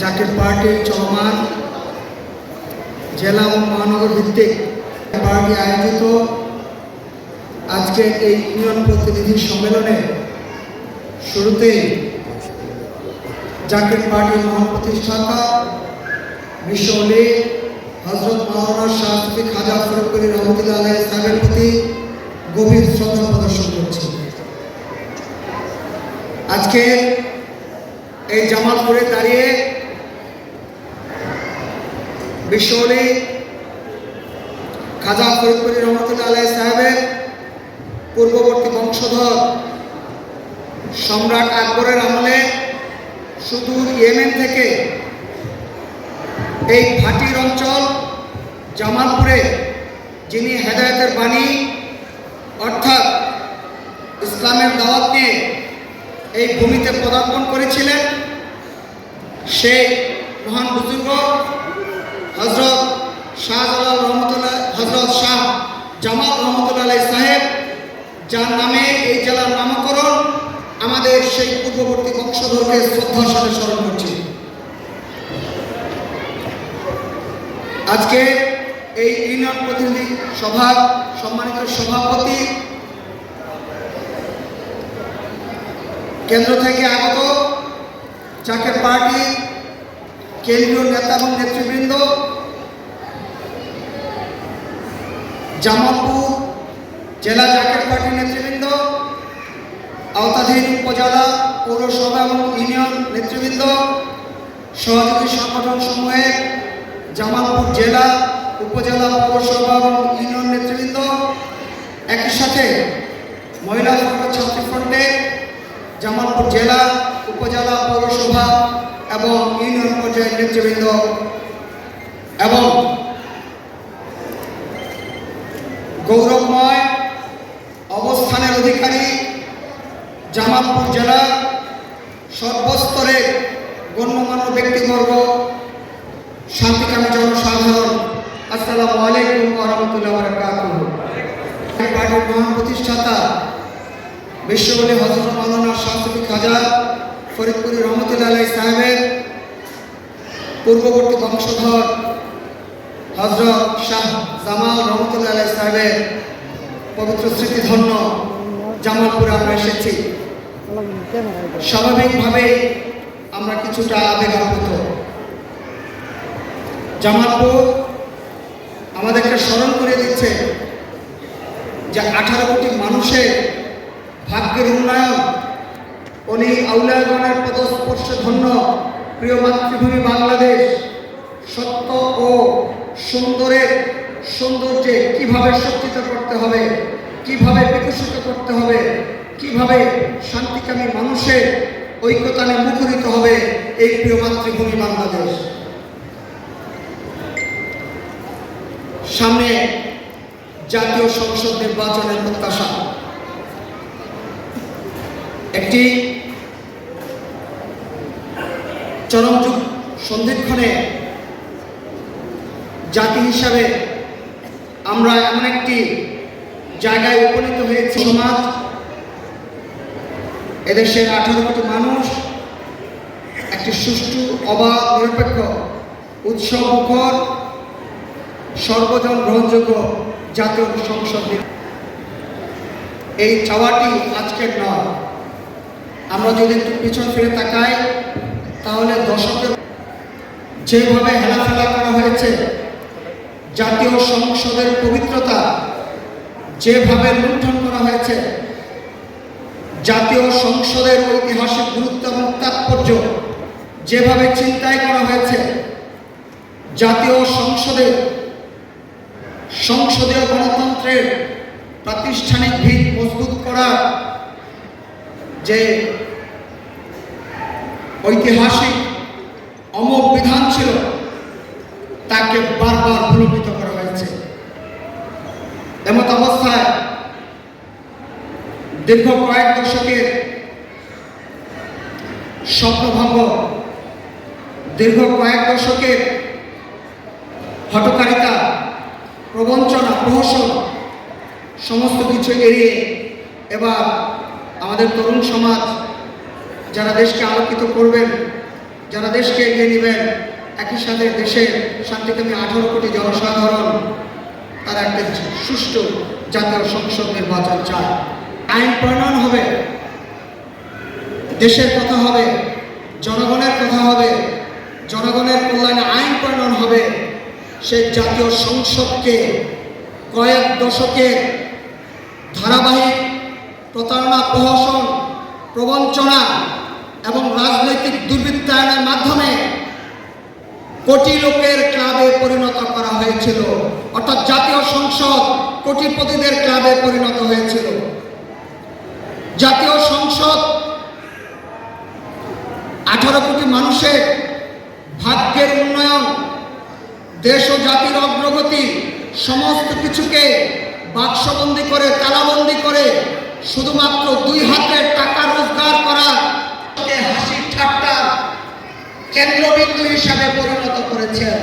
জাতীয় পার্টির চলমান জেলা ও মহানগর ভিত্তিক পার্টি আয়োজিত। আজকে এই ইউনিয়ন প্রতিনিধি সম্মেলনে শুরুতেই জাতীয় পার্টির মহাপ্রতিষ্ঠাতা অলি হজরত মাওলানা শাহ খাজা ফরকরি রহমতুল্লাহ আলাই সাহেবের প্রতি গভীর শ্রদ্ধা প্রদর্শন করছি। আজকে এই জামালপুরে দাঁড়িয়ে বিশ্ব অলি খাজা ফরিদপুরি রহমতুল্লাহ আলাই সাহেবের পূর্ববর্তী বংশধর সম্রাট আকবরের আমলে সুদূর ইয়েমেন থেকে এই ভাটির অঞ্চল জামালপুরে যিনি হেদায়তের বাণী অর্থাৎ ইসলামের দাওয়াত নিয়ে এই ভূমিতে পদার্পণ করেছিলেন, সেই মহান বুজুর্গ হজরত শাহজালাল রহমতুল্লাহ হজরত শাহ জামাল রহমতুল্লাহ সাহেব, যার নামে এই জেলার নামকরণ আমাদের সেই পূর্ববর্তী বংশধরকে শ্রদ্ধার সাথে স্মরণ করছি। আজকে এই ইউনিয়ন প্রতিনিধি সভার সম্মানিত সভাপতি কেন্দ্র থেকে আগত যাকে পার্টি, কেন্দ্রীয় নেতা এবং নেতৃবৃন্দ জামালপুর জেলা জাকের পার্টির নেতৃবৃন্দ, আওতাধীন উপজেলা পৌরসভা এবং ইউনিয়ন নেতৃবৃন্দ, সহযোগী সংগঠন সমূহে জামালপুর জেলা, উপজেলা পৌরসভা এবং ইউনিয়ন নেতৃবৃন্দ, একই সাথে মহিলা ফ্রন্ট ছাত্রী ফ্রন্টের জামালপুর জেলা, উপজেলা পৌরসভা এবং ইউনিয়ন পর্যায়ের নেতৃবৃন্দ এবং গৌরবময় অবস্থানের অধিকারী জামালপুর জেলা সর্বস্তরের গণ্যমান্য ব্যক্তিবর্গ, শান্তিকামী জনসাধারণ, আসসালামু আলাইকুম রহমতুল্লাহ পার্টির মহান প্রতিষ্ঠাতা বিশ্ববলী হজরত মাওলানা সাংস্কৃতিক খাজা ফরিদপুরি রহমতুল্লাহ সাহেবের পূর্ববর্তী বংশধর হজরত শাহ জামাল রহমতুল্লাহ আলাই সাহেবের পবিত্র স্মৃতিধন্য জামালপুরে আমরা এসেছি। স্বাভাবিকভাবে আমরা কিছুটা আবেগ আপ্লুত জামালপুর আমাদেরকে স্মরণ করে দিচ্ছে যে আঠারো কোটি মানুষের ভাগ্যের উন্নয়ন। উনি আউলায়গণের পদস্পর্শে ধন্য প্রিয় মাতৃভূমি বাংলাদেশ। সুন্দরের সৌন্দর্যে কীভাবে সজ্জিত করতে হবে, কীভাবে বিকশিত করতে হবে, কীভাবে শান্তিকামী মানুষের ঐক্যতানে মুখরিত হবে এই প্রিয় মাতৃভূমি বাংলাদেশ। সামনে জাতীয় সংসদ নির্বাচনের প্রত্যাশা। একটি চরম যুগ সন্ধিক্ষণে জাতি হিসাবে আমরা এমন একটি জায়গায় উপনীত হয়েছি সমাজ এদেশের আঠারো কোটি মানুষ একটি সুষ্ঠু, অবাধ, নিরপেক্ষ, উৎসব মুখর, সর্বজন গ্রহণযোগ্য জাতীয় সংসদ। এই চাওয়াটি আজকের নয় আমরা যদি একটু পিছন ফিরে তাকাই, তাহলে দশকের যেভাবে হেলাফেলা করা হয়েছে জাতীয় সংসদের পবিত্রতা যেভাবে লুণ্ঠন করা হয়েছে, জাতীয় সংসদের ঐতিহাসিক গুরুত্ব এবং তাৎপর্য যেভাবে চিন্তায় করা হয়েছে, জাতীয় সংসদে সংসদীয় গণতন্ত্রের প্রাতিষ্ঠানিক ভিত মজবুত করার যে ঐতিহাসিক অমোঘ বিধান ছিল তাকে বারবার প্রলোভিত করা হয়েছে। এমত অবস্থায় দীর্ঘ কয়েক দশকের স্বপ্নভঙ্গ, দীর্ঘ কয়েক দশকের হটকারিতা প্রবঞ্চনা, প্রহসন, সমস্ত কিছু এড়িয়ে এবার আমাদের তরুণ সমাজ, যারা দেশকে আলোকিত করবেন, যারা দেশকে এগিয়ে নেবেন একই সাথে দেশের শান্তিকামী আঠারো কোটি জনসাধারণ, তারা একটা সুষ্ঠু জাতীয় সংসদ নির্বাচন চায়। আইন প্রণয়ন হবে, দেশের কথা হবে, জনগণের কথা হবে, জনগণের কল্যাণে আইন প্রণয়ন হবে। সে জাতীয় সংসদকে কয়েক দশকের ধারাবাহিক প্রতারণা, প্রহসন, প্রবঞ্চনা এবং রাজনৈতিক মাধ্যমে কোটি লোকের ক্লাবে পরিণত করা হয়েছিল। অর্থাৎ জাতীয় সংসদ কোটিপতিদের ক্লাবে পরিণত হয়েছিল। জাতীয় সংসদ আঠারো কোটি মানুষের ভাগ্যের উন্নয়ন, দেশ ও জাতির অগ্রগতি, সমস্ত কিছুকে বাক্সবন্দি করে, তালাবন্দি করে, শুধুমাত্র দুই হাতের কেন্দ্র সাথে পরিণত করেছেন।